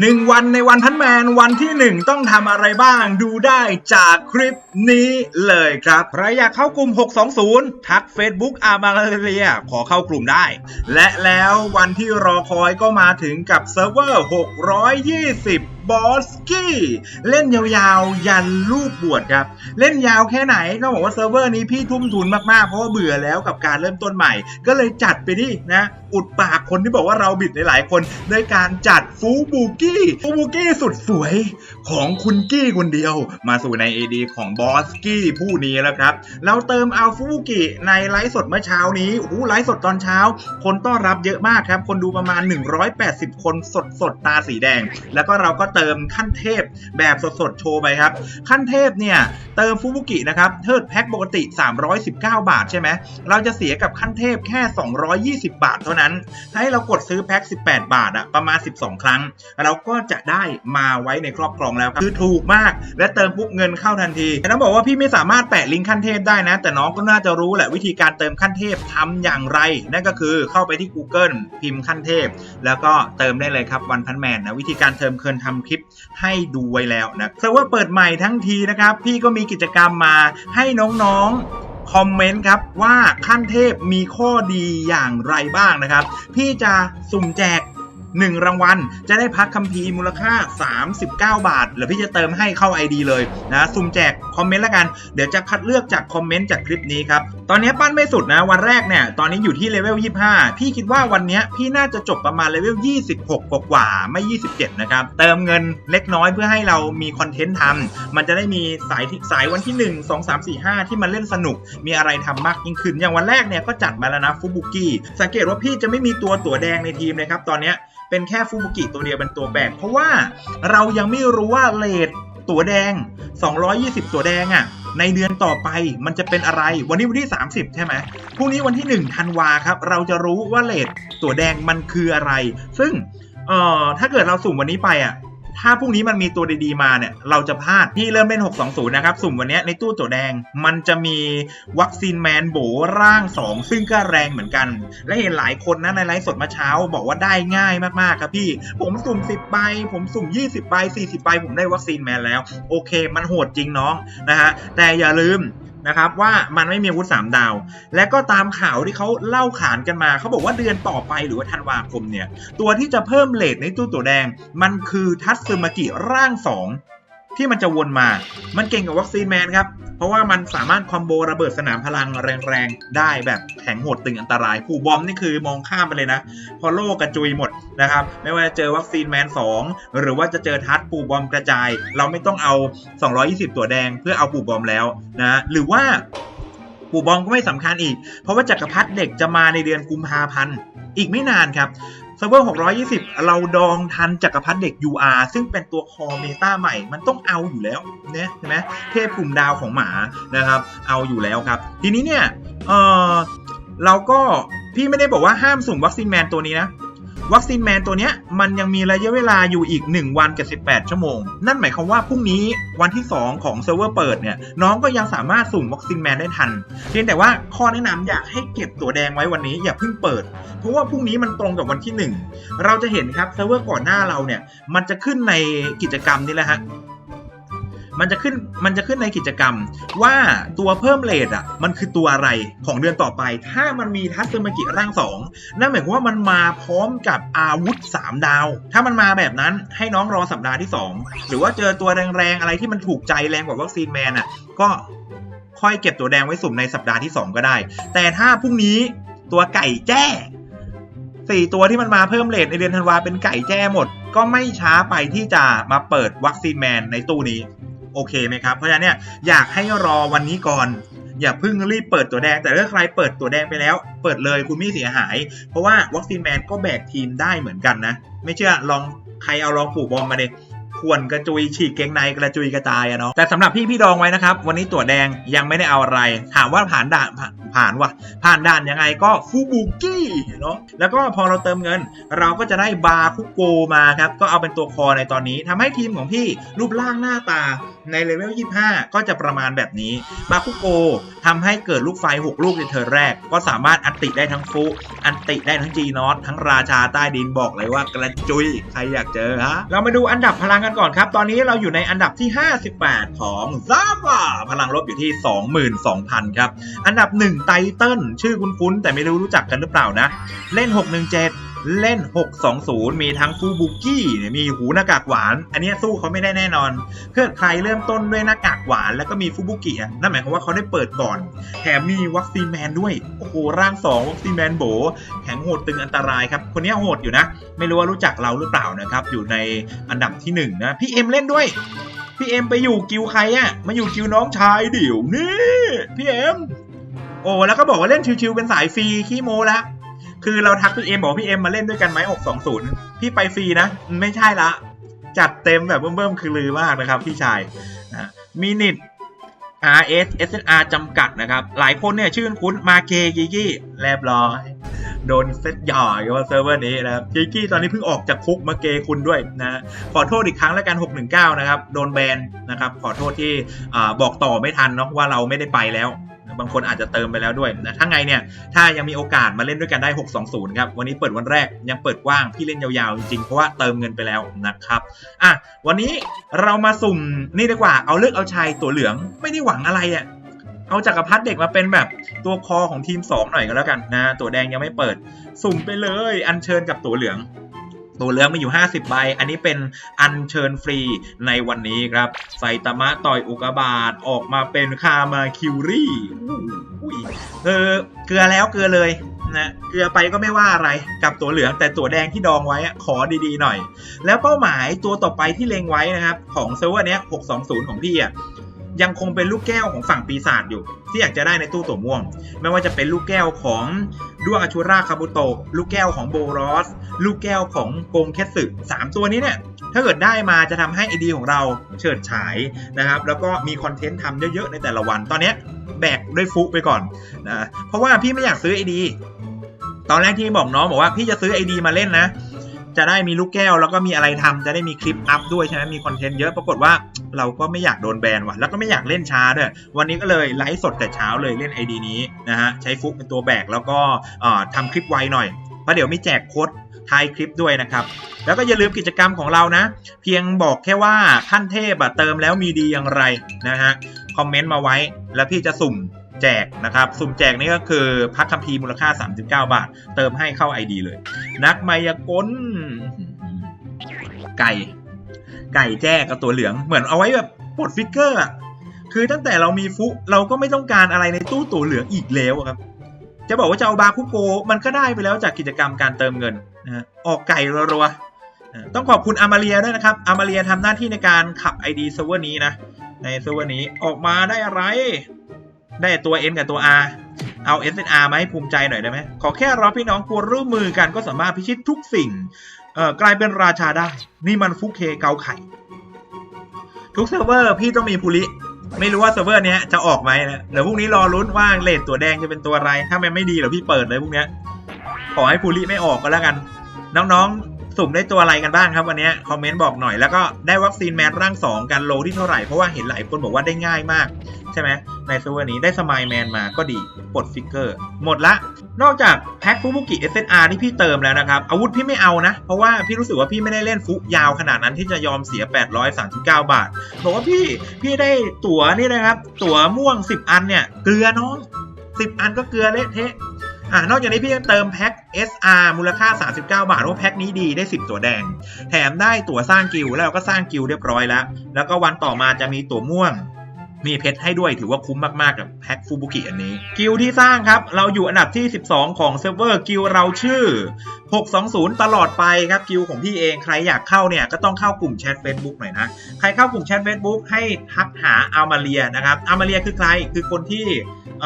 หนึ่งวันในวันพันแมนวันที่หนึ่งต้องทำอะไรบ้างดูได้จากคลิปนี้เลยครับ ใครอยากเข้ากลุ่ม 620 ทัก Facebook อามาเรีย ขอเข้ากลุ่มได้ และแล้ววันที่รอคอยก็มาถึงกับเซิร์ฟเวอร์ 620บอสกี้ เล่นยาวๆ ยันลูกบวชครับ เล่นยาวแค่ไหนก็บอกว่าเซิร์ฟเวอร์นี้พี่ทุ่มทุนมากๆ เพราะว่าเบื่อแล้วกับการเริ่มต้นใหม่ ก็เลยจัดไปดินะอุดปากคนที่บอกว่าเราบิดหลายๆคนด้วยการจัดฟูบูกี้ฟูบูกี้สุดสวยของคุณกี้คนเดียว มาสู่ใน AD ของบอสกี้ผู้นี้แล้วครับ เราเติมเอัลฟูบูกิในไลฟ์สดเมื่อเช้านี้โอ้โหไลฟ์สดตอนเช้า คนต้อนรับเยอะมากครับ คนดูประมาณ 180 คนสดสดตาสีแดง แล้วก็เราก็เติมขั้นเทพแบบสดๆโชว์ไปครับ ขั้นเทพเนี่ยเติมฟูบุกินะครับเทิร์ดแพ็คปกติ 319 บาทใช่ไหมเราจะเสียกับขั้นเทพแค่ 220 บาทเท่านั้น ให้เรากดซื้อแพ็ค 18 บาทอะประมาณ 12 ครั้ง เราก็จะได้มาไว้ในครอบครองแล้วครับคือถูกมากและเติมปุ๊บเงินเข้าทันทีแต่ต้องบอกว่าพี่ไม่สามารถแปะลิงก์ขั้นเทพได้นะ แต่น้องก็น่าจะรู้แหละวิธีการเติมขั้นเทพทำอย่างไร นั่นก็คือเข้าไปที่ Google พิมพ์ขั้นเทพ แล้วก็เติมได้เลยครับวันพันแมนนะวิธีการเติมเคินทำคลิปให้ดูไว้แล้วนะเซิร์ฟเวอร์เปิดใหม่ทั้งทีนะครับ พี่ก็มีกิจกรรมมาให้น้องๆคอมเมนต์ครับว่าขั้นเทพมีข้อดีอย่างไรบ้างนะครับ พี่จะสุ่มแจก 1 รางวัล จะได้พักคัมภีร์มูลค่า 39 บาทหรือพี่จะเติมให้เข้า ID เลยนะสุ่มแจกคอมเมนต์ละกัน เดี๋ยวจะคัดเลือกจากคอมเมนต์จากคลิปนี้ครับ ตอนนี้ปั้นไม่สุดนะ วันแรกเนี่ยตอนนี้อยู่ที่เลเวล 25 พี่คิดว่าวันนี้พี่น่าจะจบประมาณเลเวล 26 กว่าๆไม่ 27 นะครับ เติมเงินเล็กน้อยเพื่อให้เรามีคอนเทนต์ทำมันจะได้มีสายสายวันที่ 1 2 3 4 5 ที่มันเล่นสนุก มีอะไรทำมากยิ่งขึ้น อย่างวันแรกเนี่ยก็จัดมาแล้วนะฟุบุกี้สังเกตว่าพี่จะไม่มีตัวตั๋วแดงในทีมเลยครับตอนนี้ เป็นแค่ฟูบุกิตัวเดียวเป็นตัวแบกเพราะว่าเรายังไม่รู้ว่าเลทตัวแดง 220 ตัวแดงอะ่ะในเดือนต่อไปมันจะเป็นอะไรวันนี้วันที่ 30 ใช่ไหมพรุ่งนี้วันที่1ธันวาครับ เราจะรู้ว่าเลทตัวแดงมันคืออะไร ซึ่งเอ่อถ้าเกิดเราสุ่มวันนี้ไปอะ ถ้าพรุ่งนี้มันมีตัวดีๆมาเนี่ยเราจะพลาดที่เริ่มเล่น 620 นะครับ สุ่มวันนี้ในตู้ตัวแดงมันจะมีวัคซีนแมนโบร่าง 2 ซึ่งก็แรงเหมือนกัน และเห็นหลายคนนะในไลฟ์สดมาเช้า บอกว่าได้ง่ายมากๆครับพี่ ผมสุ่ม 10 ใบ ผมสุ่ม 20 ใบ 40 ใบ ผมได้วัคซีนแมนแล้ว โอเค มันโหดจริงน้องนะฮะแต่อย่าลืม นะครับว่ามันไม่มีอาวุธสามดาว และก็ตามข่าวที่เขาเล่าขานกันมาเขาบอกว่าเดือนต่อไปหรือว่าธันวาคมเนี่ย ตัวที่จะเพิ่มเลทในตู้ตัวแดง มันคือทัตซึมากิร่าง 2 ที่มันจะวนมา มันเก่งกับวัคซีนแมนครับ เพราะว่ามันสามารถคอมโบระเบิดสนามพลังแรงๆ ได้แบบแข็งโหดตึงอันตรายผู้บอมนี่คือมองข้ามไปเลยนะ พอโลกกระจุยหมดนะครับ ไม่ว่าจะเจอวัคซีนแมน 2 หรือว่าจะเจอทัดปูบอมกระจาย เราไม่ต้องเอา 220 ตัวแดงเพื่อเอาปูบอมแล้วนะหรือว่าปูบอมก็ไม่สำคัญอีก เพราะว่าจักรพรรดิเด็กจะมาในเดือนกุมภาพันธ์อีกไม่นานครับ ซิร์ฟเวอร์620 เราดองทันจักรพรรดิเด็ก UR ซึ่งเป็นตัวคอเมตาใหม่ มันต้องเอาอยู่แล้วเนี่ยใช่ไหมเทพกลุ่มดาวของหมานะครับ เอาอยู่แล้วครับ ทีนี้เนี่ย เออเราก็พี่ไม่ได้บอกว่าห้ามสุ่มวัคซีนแมนตัวนี้นะ วัคซีนแมนตัวเนี้ยมันยังมีระยะเวลาอยู่อีก 1 วันกับ18 ชั่วโมง นั่นหมายความว่าพรุ่งนี้วันที่ 2 ของเซิร์ฟเวอร์เปิดเนี่ยน้องก็ยังสามารถสุ่มวัคซีนแมนได้ทัน เพียงแต่ว่าข้อแนะนำอยากให้เก็บตัวแดงไว้วันนี้อย่าเพิ่งเปิด เพราะว่าพรุ่งนี้มันตรงกับวันที่ 1 เราจะเห็นครับเซิร์ฟเวอร์ก่อนหน้าเราเนี่ยมันจะขึ้นในกิจกรรมนี่แหละฮะ มันจะขึ้นมันจะขึ้นในกิจกรรม ว่าตัวเพิ่มเลทอะมันคือตัวอะไรของเดือนต่อไป ถ้ามันมีทัศซึมากิร่างสองนั่นหมายความว่ามันมาพร้อมกับอาวุธ 3 ดาว ถ้ามันมาแบบนั้นให้น้องรอสัปดาห์ที่ 2 หรือว่าเจอตัวแรงๆ อะไรที่มันถูกใจแรงกว่าวัคซีนแมนอะก็ค่อยเก็บตัวแดงไว้สุ่มในสัปดาห์ที่ 2 ก็ได้ แต่ถ้าพรุ่งนี้ตัวไก่แจ้สี่ตัวที่มันมาเพิ่มเลทในเดือนธันวาเป็นไก่แจ้หมด ก็ไม่ช้าไปที่จะมาเปิดวัคซีนแมนในตู้นี้ โอเคไหมครับ เพราะฉะนั้นเนี่ยอยากให้รอวันนี้ก่อน อย่าเพิ่งรีบเปิดตัวแดง แต่ถ้าใครเปิดตัวแดงไปแล้ว เปิดเลยคุณไม่เสียหาย เพราะว่าวัคซีนแมนก็แบกทีมได้เหมือนกันนะ ไม่เชื่อลองใครเอาลองปลูกบอมมาเดควรกระจุยฉีกเกงในกระจุยกระจายอะเนาะแต่สำหรับพี่พี่ดองไว้นะครับ วันนี้ตัวแดงยังไม่ได้เอาอะไร ถามว่าผ่านด่านผ่านผ่านวะผ่านด่านยังไงก็ฟูบุกี้เนาะแล้วก็พอเราเติมเงิน เราก็จะได้บาคุโกมาครับ ก็เอาเป็นตัวคอในตอนนี้ทำให้ทีมของพี่รูปร่างหน้าตาในเลเวล 25 ก็จะประมาณแบบนี้ บาคุโกทำให้เกิดลูกไฟ 6 ลูกในเทิร์แรก ก็สามารถอันติได้ทั้งฟุ อันติได้ทั้งจีนอตทั้งราชาใต้ดินบอกเลยว่ากระจุย ใครอยากเจอฮะ เรามาดูอันดับพลังกันก่อนครับ ตอนนี้เราอยู่ในอันดับที่ 58 ของซาบาพลังลบอยู่ที่ 22,000 ครับ อันดับ 1ไตเติ้ลชื่อคุ้นๆแต่ไม่รู้รู้จักกันหรือเปล่านะ เล่น 617 เล่น 620 มีทั้งฟูบุกี้เนี่ยมีหูหน้ากากหวาน อันนี้สู้เขาไม่ได้แน่นอนเกิดใครเริ่มต้นด้วยหน้ากากหวานแล้วก็มีฟูบุกิอะนั่นหมายความว่าเขาได้เปิดก่อน แถมมีวัคซีนแมนด้วย โอ้โห ร่าง 2 วัคซีนแมนโบ แข็งโหดตึงอันตรายครับ คนนี้โหดอยู่นะ ไม่รู้ว่ารู้จักเราหรือเปล่านะครับ อยู่ในอันดับที่ 1 นะ พี่เอ็มเล่นด้วย พี่เอ็มไปอยู่กิวใครอะมาอยู่กิวน้องชายเดี๋ยวนี่พี่เอ็มโอ้แล้วก็บอกว่าเล่นชิวๆเป็นสายฟรีขี้โมแล้ว คือเราทักพี่เอ็มบอกพี่เอ็มมาเล่นด้วยกันไหม620พี่ไปฟรีนะ ไม่ใช่ละ จัดเต็มแบบเบิ่มๆ คือลือมากนะครับพี่ชายนะมินิท RS SNR จำกัดนะครับ หลายคนเนี่ยชื่นคุ้นมาเกกิกี้เรียบร้อย โดนเซตหย่อยว่าเซิร์ฟเวอร์นี้นะครับกิกี้ตอนนี้เพิ่งออกจากคุกมาเกคุณด้วยนะขอโทษอีกครั้งแล้วกัน 619 นะครับ โดนแบนนะครับ ขอโทษที่อบอกต่อไม่ทันเนาะว่าเราไม่ได้ไปแล้ว บางคนอาจจะเติมไปแล้วด้วยนะถ้าไงเนี่ยถ้ายังมีโอกาสมาเล่นด้วยกันได้ 620 ครับ วันนี้เปิดวันแรกยังเปิดกว้างพี่เล่นยาวๆ จริงๆ เพราะว่าเติมเงินไปแล้วนะครับอะวันนี้เรามาสุ่มนี่ดีกว่าเอาเลือกเอาชัยตัวเหลืองไม่ได้หวังอะไรอะ่ะเอาจักรพรรดิเด็กมาเป็นแบบตัวคอของทีม 2 หน่อยก็แล้วกันนะ ตัวแดงยังไม่เปิด สุ่มไปเลย อัญเชิญกับตัวเหลือง ตัวเหลืองมีอยู่ 50 ใบ อันนี้เป็นอัญเชิญฟรีในวันนี้ครับไซตามะต่อยอุกาบาตออกมาเป็นคามาคิวรี่อุ้ยเออเกลือแล้วเกลือเลยนะเกลือไปก็ไม่ว่าอะไรกับตัวเหลืองแต่ตัวแดงที่ดองไว้ขอดีๆหน่อย แล้วเป้าหมายตัวต่อไปที่เล็งไว้นะครับ ของเซิร์ฟเวอร์เนี้ย620 ของพี่อะ ยังคงเป็นลูกแก้วของฝั่งปีศาจอยู่ ที่อยากจะได้ในตู้ตัวม่วง ไม่ว่าจะเป็นลูกแก้วของด้วงอาชูราคาบุโตะลูกแก้วของโบรอส ลูกแก้วของโกงเคสึสามตัวนี้เนี่ยถ้าเกิดได้มาจะทำให้ไอดีของเราเฉิดฉายนะครับ แล้วก็มีคอนเทนต์ทำเยอะๆในแต่ละวัน ตอนนี้แบกด้วยฟุไปก่อนนะเพราะว่าพี่ไม่อยากซื้อไอดีตอนแรกที่บอกน้องบอกว่าพี่จะซื้อไอดีมาเล่นนะ จะได้มีลูกแก้วแล้วก็มีอะไรทำจะได้มีคลิปอัพด้วยใช่ไหมมีคอนเทนต์เยอะปรากฏว่าเราก็ไม่อยากโดนแบนว่ะแล้วก็ไม่อยากเล่นช้าด้วยวันนี้ก็เลยไลฟ์สดแต่เช้าเลยเล่น ID นี้นะฮะใช้ฟุกเป็นตัวแบกแล้วก็เอ่อทำคลิปไวหน่อยเพราะเดี๋ยวมีแจกโค้ดท้ายคลิปด้วยนะครับแล้วก็อย่าลืมกิจกรรมของเรานะ เพียงบอกแค่ว่าขั้นเทพเติมแล้วมีดีอย่างไรนะฮะคอมเมนต์มาไว้แล้วพี่จะสุ่ม แจกนะครับ สุ่มแจกนี่ก็คือพักคัมภีร์มูลค่า 39 บาท เติมให้เข้า ID เลย นักมายากลไก่ ไก่แจ้กับตัวเหลืองเหมือนเอาไว้แบบปลดฟิกเกอร์อะคือตั้งแต่เรามีฟุเราก็ไม่ต้องการอะไรในตู้ตัวเหลืองอีกแล้วครับ จะบอกว่าจะเอาบาคุโกมันก็ได้ไปแล้วจากกิจกรรมการเติมเงินนะออกไก่รัวๆต้องขอบคุณอามาเรียด้วยนะครับ อามาเรียทำหน้าที่ในการขับ ID เซิร์ฟเวอร์นี้นะ ในเซิร์ฟเวอร์นี้ออกมาได้อะไร ได้ตัว N กับตัว R เอา SNR มาให้ภูมิใจหน่อยได้ไหมขอแค่เราพี่น้องควรร่วมมือกันก็สามารถพิชิตทุกสิ่งเอ่อกลายเป็นราชาได้ นี่มันฟุกเคเกาไข่ ทุกเซิร์ฟเวอร์พี่ต้องมีภูริไม่รู้ว่าเซิร์ฟเวอร์เนี้ยจะออกไหมนะเดี๋ยวพรุ่งนี้รอลุ้นว่าเลทตัวแดงจะเป็นตัวอะไร ถ้ามันไม่ดีเดี๋ยวพี่เปิดเลยพรุ่งนี้ขอให้ภูริไม่ออกก็แล้วกัน น้องๆ สุ่มได้ตัวอะไรกันบ้างครับวันนี้คอมเมนต์บอกหน่อย แล้วก็ได้วัคซีนแมนร่าง2กันโลที่เท่าไหร่ เพราะว่าเห็นหลายคนบอกว่าได้ง่ายมาก ใช่ไหมในเซิร์ฟเวอร์นี้ได้สมายแมนมาก็ดีปลดฟิกเกอร์ หมดละ นอกจากแพ็คฟุบุกิ SNR ที่พี่เติมแล้วนะครับ อาวุธพี่ไม่เอานะ เพราะว่าพี่รู้สึกว่าพี่ไม่ได้เล่นฟุยาวขนาดนั้นที่จะยอมเสีย 839 บาทบอกว่าพี่พี่ได้ตั๋วนี่นะครับ ตั๋วม่วง 10 อันเนี่ยเกลือน้อง 10 อันก็เกลือเละเทะ อ่านอกจากนี้พี่ยังเติมแพ็ค SR มูลค่า 39 บาทเพราแพ็คนี้ดีได้ 10 ตัวแดง แถมได้ตั๋วสร้างกิลด์แล้วเราก็สร้างกิลเรียบร้อยแล้ว แล้วก็วันต่อมาจะมีตั๋วม่วงมีเพชรให้ด้วยถือว่าคุ้มมากๆกับแพ็คฟูบุกิอันนี้ กิลที่สร้างครับ เราอยู่อันดับที่ 12 ของเซิร์ฟเวอร์กิลเราชื่อ 620 ตลอดไปครับกิลของพี่เองใครอยากเข้าเนี่ยก็ต้องเข้ากลุ่มแชท Facebook หน่อยนะ ใครเข้ากลุ่มแชท Facebook ให้ทักหาอามาเรียนะครับอามาเรียคือใครคือคนที่เ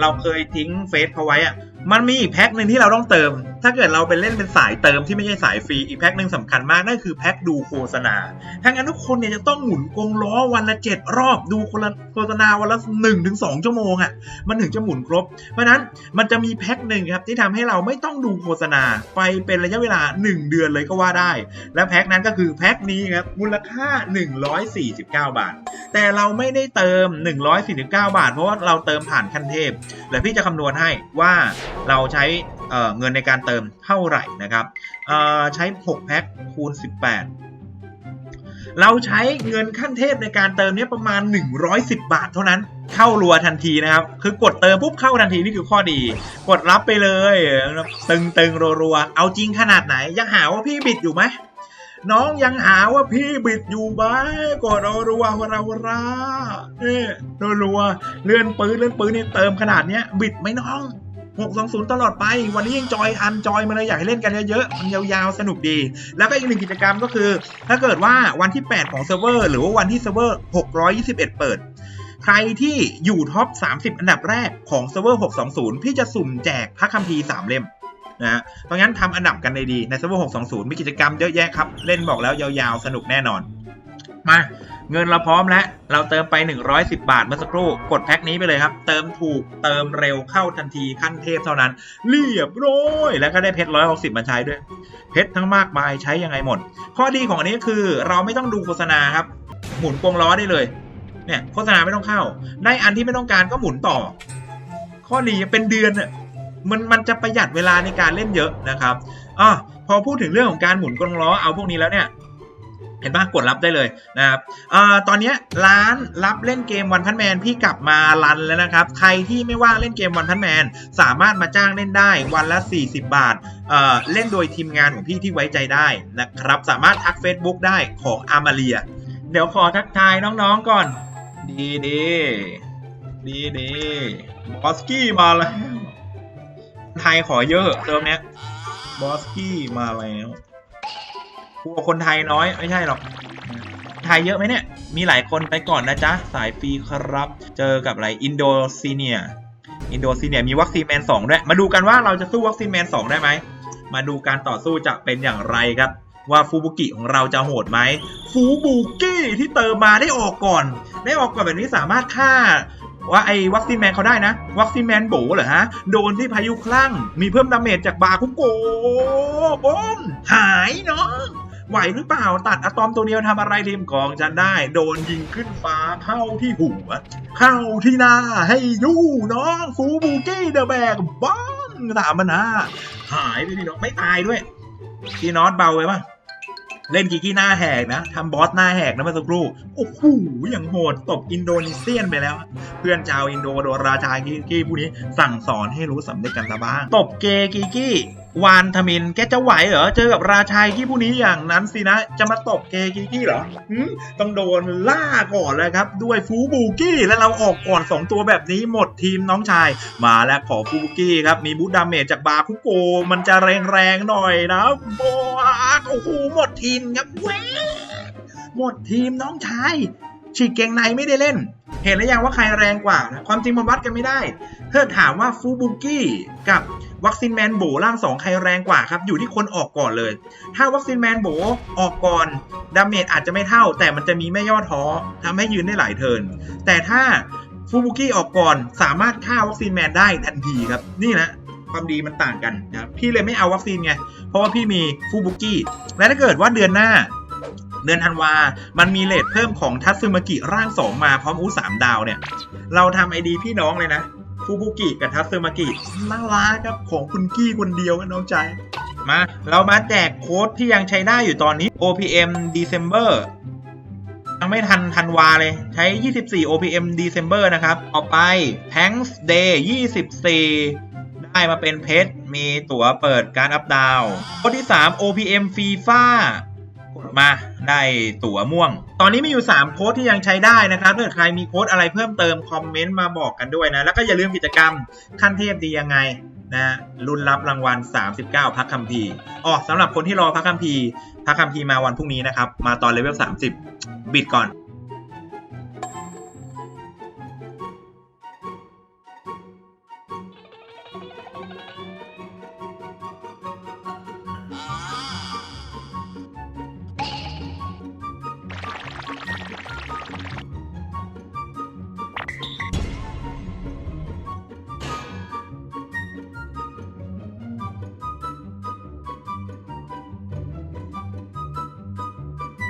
เราเคยทิ้งเฟซเขาไว้อะ มันมีอีกแพ็คหนึ่งที่เราต้องเติม ถ้าเกิดเราไปเล่นเป็นสายเติมที่ไม่ใช่สายฟรี อีกแพ็คหนึ่งสำคัญมากนั่นคือแพ็คดูโฆษณา ถ้างั้นทุกคนเนี่ยจะต้องหมุนกงล้อวันละเจ็ดรอบดูคนละโฆษณาวันละ1นถึงสองชั่วโมงอะ่ะ มันถึงจะหมุนครบ เพราะนั้นมันจะมีแพ็คหนึ่งครับที่ทำให้เราไม่ต้องดูโฆษณาไปเป็นระยะเวลา 1 เดือนเลยก็ว่าได้ และแพ็คนั้นก็คือแพ็คนี้ครับมูลค่า 149 บาท แต่เราไม่ได้เติม 149 บาท เพราะว่าเราเติมผ่านขั้นเทพเดี๋ยวพี่จะคำนวณให้ว่าเราใช้ เเงินในการเติมเท่าไหร่นะครับใช้ 6 แพ็คคูณ 18 เราใช้เงินขั้นเทพในการเติมเนี้ยประมาณ 110 บาทเท่านั้นเข้ารัวทันทีนะครับ คือกดเติมปุ๊บเข้าทันทีนี่คือข้อดี กดรับไปเลย ตึงตึงๆรัวๆเอาจริงขนาดไหน ยังหาว่าพี่บิดอยู่ไหมน้องยังหาว่าพี่บิดอยู่ไหมกดรัววราวราเนี่ยรัวๆเลื่อนปืนเลื่อนปืนนี่เติมขนาดเนี้ยบิดไหมน้อง 620 ตลอดไป วันนี้ยังจอยทันจอยมาเลยอยากให้เล่นกันเยอะๆ มันยาวๆ สนุกดี แล้วก็อีกหนึ่งกิจกรรมก็คือ ถ้าเกิดว่าวันที่ 8 ของเซิร์ฟเวอร์หรือว่าวันที่เซิร์ฟเวอร์ 621 เปิด ใครที่อยู่ท็อป 30 อันดับแรกของเซิร์ฟเวอร์ 620 พี่จะสุ่มแจกพระคัมภีร์ 3 เล่มนะฮะเพราะงั้นทำอันดับกันในดีในเซิร์ฟเวอร์ 620 มีกิจกรรมเยอะแยะครับ เล่นบอกแล้วยาวๆ สนุกแน่นอน มา เงินเราพร้อมแล้ว เราเติมไป 110 บาทเมื่อสักครู่ กดแพ็คนี้ไปเลยครับ เติมถูกเติมเร็วเข้าทันทีขั้นเทพเท่านั้น เรียบร้อย แล้วก็ได้เพชร 160 มาใช้ด้วย เพชรทั้งมากมายใช้ยังไงหมด ข้อดีของอันนี้คือเราไม่ต้องดูโฆษณาครับ หมุนกงล้อได้เลย เนี่ยโฆษณาไม่ต้องเข้า ได้อันที่ไม่ต้องการก็หมุนต่อ ข้อดีเป็นเดือนอะมันมันจะประหยัดเวลาในการเล่นเยอะนะครับอะพอพูดถึงเรื่องของการหมุนกงล้อเอาพวกนี้แล้วเนี่ย เห็นปะกดรับได้เลยนะครับอตอนนี้ร้านรับเล่นเกมวันพันแมนพี่กลับมารันแล้วนะครับ ใครที่ไม่ว่างเล่นเกมวันพันแมนสามารถมาจ้างเล่นได้วันละ 40 บาทเเล่นโดยทีมงานของพี่ที่ไว้ใจได้นะครับ สามารถทัก Facebook ได้ของอามาเรีย เดี๋ยวขอทักทายน้องๆก่อน ดีดีดีดีบอสกี้มาแล้วไทยขอเยอะเติมเนี้ยบอสกี้มาแล้ว กลัวคนไทยน้อยไม่ใช่หรอก ไทยเยอะไหมเนี่ย มีหลายคนไปก่อนนะจ๊ะ สายฟรีครับ เจอกับอะไรอินโดซีเนีย อินโดซีเนียมีวัคซีนแมน2ด้วย มาดูกันว่าเราจะสู้วัคซีนแมน2ได้ไหม มาดูการต่อสู้จะเป็นอย่างไรครับ ว่าฟูบุกิของเราจะโหดไหม ฟูบุกิที่เติมมาได้ออกก่อน ได้ออกก่อนแบบนี้สามารถฆ่าว่าไอ้วัคซีนแมนเขาได้นะ วัคซีนแมนโบเหรอฮะ โดนที่พายุคลั่ง มีเพิ่มดาเมจจากบาคุโกบอมหายเนาะ ไหวหรือเปล่าตัดอะตอมตัวเดียวทำอะไรริมกองจันได้ โดนยิงขึ้นฟ้าเข้าที่หัว เข้าที่หน้าให้ดูน้องฟูบูกี้เดอะแบกบ้องสามมันนะหายไปพี่น้องไม่ตายด้วยพี่น็อตเบาไปปะเล่นกิกกี้หน้าแหกนะทำบอสหน้าแหกนะเมื่อสักครู่โอ้โหอย่างโหดตบอินโดนีเซียนไปแล้ว เพื่อนชาวอินโดโดนราชากิกกี้ผู้นี้สั่งสอนให้รู้สำนึกกันซะบ้าง ตบเกกิกี้ วานทมินแกจะไหวเหรอ เจอกับราชากิกกี้ผู้นี้อย่างนั้นสินะ จะมาตบเกกิกกี้เหรอต้องโดนล่าก่อนเลยครับ ด้วยฟูบูกี้และเราออกก่อน 2 ตัวแบบนี้หมดทีมน้องชาย มาแล้วขอฟูบูกี้ครับ มีบูดดาเมจจากบาคุโก มันจะแรงๆหน่อยนะโบกโอ้โหหมดทีมครับแหวหมดทีมน้องชายฉีกเกงในไม่ได้เล่น เห็นหรือยังว่าใครแรงกว่านะความจริงมันวัดกันไม่ได้เธอถามว่าฟูบุกี้กับวัคซีนแมนโบร่างสองใครแรงกว่าครับ อยู่ที่คนออกก่อนเลย ถ้าวัคซีนแมนโบออกก่อนดาเมจอาจจะไม่เท่า แต่มันจะมีไม่ย่อท้อทำให้ยืนได้หลายเทินแต่ถ้าฟูบุกี้ออกก่อนสามารถฆ่าวัคซีนแมนได้ทันทีครับนี่นะความดีมันต่างกันนะพี่เลยไม่เอาวัคซีนไงเพราะว่าพี่มีฟูบุกี้และถ้าเกิดว่าเดือนหน้า เดือนธันวา มันมีเลทเพิ่มของทัตสึมากิร่าง 2 มาพร้อมอูสามดาวเนี่ย เราทำไอดีพี่น้องเลยนะฟูบุกิกับทัตสึมากิน่ารักครับของคุณกี้คนเดียวกันน้องใจมา เรามาแจกโค้ดที่ยังใช้ได้อยู่ตอนนี้ OPM December ยังไม่ทันธันวาเลย ใช้ 24 OPM December นะครับ ต่อไป Thanks Day 24 ได้มาเป็นเพชร มีตั๋วเปิดการอัพดาวน์โค้ดที่ 3 OPM FIFA กดมา ได้ตั๋วม่วง ตอนนี้มีอยู่ 3 โค้ดที่ยังใช้ได้นะครับถ้าเกิดใครมีโค้ดอะไรเพิ่มเติมคอมเมนต์มาบอกกันด้วยนะ แล้วก็อย่าลืมกิจกรรมขั้นเทพดียังไงนะรุ่นรับรางวัล 39 พักคัมภีร์อ๋อสำหรับคนที่รอพักคัมภีร์พักคัมภีร์มาวันพรุ่งนี้นะครับ มาตอนเลเวล 30 บิดก่อน